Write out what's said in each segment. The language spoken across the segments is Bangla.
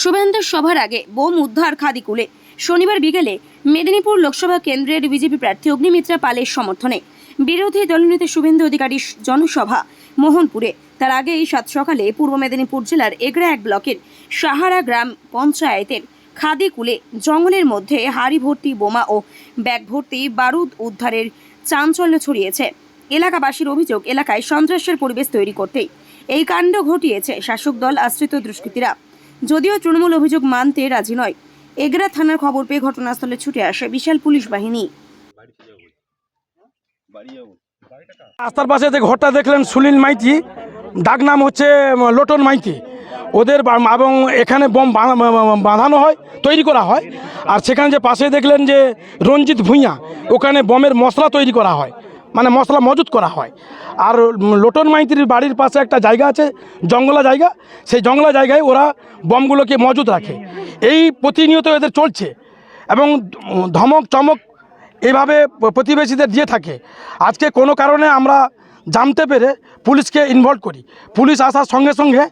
শুভেন্দুর সভার আগে বোম উদ্ধার খাদিকুলে শনিবার বিকেলে মেদিনীপুর লোকসভা কেন্দ্রের বিজেপি প্রার্থী অগ্নিমিত্রা পালের সমর্থনে বিরোধী দলনেতা শুভেন্দু অধিকারীর জনসভা মোহনপুরে। তার আগে এই সাত সকালে পূর্ব মেদিনীপুর জেলার এগরা এক ব্লকের সাহারা গ্রাম পঞ্চায়েতের খাদিকুলে জঙ্গলের মধ্যে হাড়ি ভর্তি বোমা ও ব্যাগ ভর্তি বারুদ উদ্ধারের চাঞ্চল্য ছড়িয়েছে। এলাকাবাসীর অভিযোগ, এলাকায় সন্ত্রাসের পরিবেশ তৈরি করতেই এই কাণ্ড ঘটিয়েছে শাসক দল আশ্রিত দুষ্কৃতীরা। যদিও তৃণমূল অভিযোগ মানতে রাজি নয়। এগরা থানার খবর পেয়ে ঘটনাস্থলে ছুটে আসে বিশাল পুলিশ বাহিনী। রাস্তার পাশে যে ঘরটা দেখলেন সুনীল মাইতি, ডাক নাম হচ্ছে লোটন মাইতি। ওদের এবং এখানে বম বাঁধা- বাঁধানো হয়, তৈরি করা হয়। আর সেখানে যে পাশে দেখলেন যে রঞ্জিত ভূঁইয়া, ওখানে বমের মশলা তৈরি করা হয়। মানে মশলা মজুত করা হয়। আর লোটন মাইতির বাড়ির পাশে একটা জায়গা আছে, জঙ্গলা জায়গা। সেই জঙ্গলা জায়গায় ওরা বমগুলোকে মজুত রাখে। এই প্রতিনিয়ত এদের চলছে এবং ধমক, চমক এইভাবে প্রতিবেশীদের দিয়ে থাকে। আজকে কোনো কারণে আমরা জানতে পেরে পুলিশকে ইনভলভ করি। পুলিশ আসার সঙ্গে সঙ্গে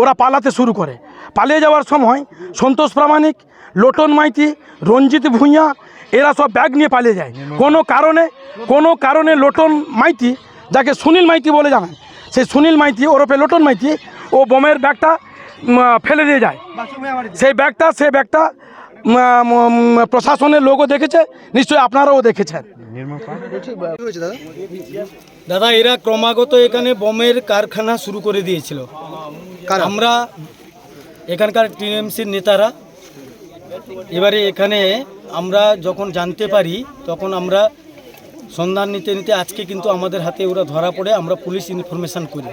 ওরা পালাতে শুরু করে। পালিয়ে যাওয়ার সময় সন্তোষ প্রামাণিক, লোটন মাইতি, রঞ্জিত ভূঁইয়া এরা সব ব্যাগ নিয়ে পালিয়ে যায়। কোনো কারণে কোনো কারণে লোটন মাইতি যাকে সুনীল মাইতি বলে জানায় সেই সুনীল মাইতি ওরফে লোটন মাইতি ও বোমের ব্যাগটা ফেলে দিয়ে যায়। সেই ব্যাগটা সেই ব্যাগটা প্রশাসনের লোকও দেখেছে নিশ্চয়ই আপনারাও দেখেছেন। দাদা এরা ক্রমাগত এখানে বোমের কারখানা শুরু করে দিয়েছিল। আমরা এখানকার টিএমসির নেতারা এবারে এখানে আমরা যখন জানতে পারি, তখন আমরা সন্ধান নিতে নিতে আজকে কিন্তু আমাদের হাতে ওরা ধরা পড়ে, আমরা পুলিশ ইনফরমেশান করি।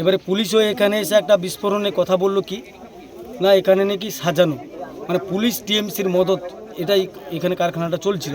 এবারে পুলিশও এখানে এসে একটা বিস্ফোরণে কথা বলল কি? না, এখানে নাকি সাজানো। মানে পুলিশ টিএমসির মদত, এটাই এখানে কারখানাটা চলছিল।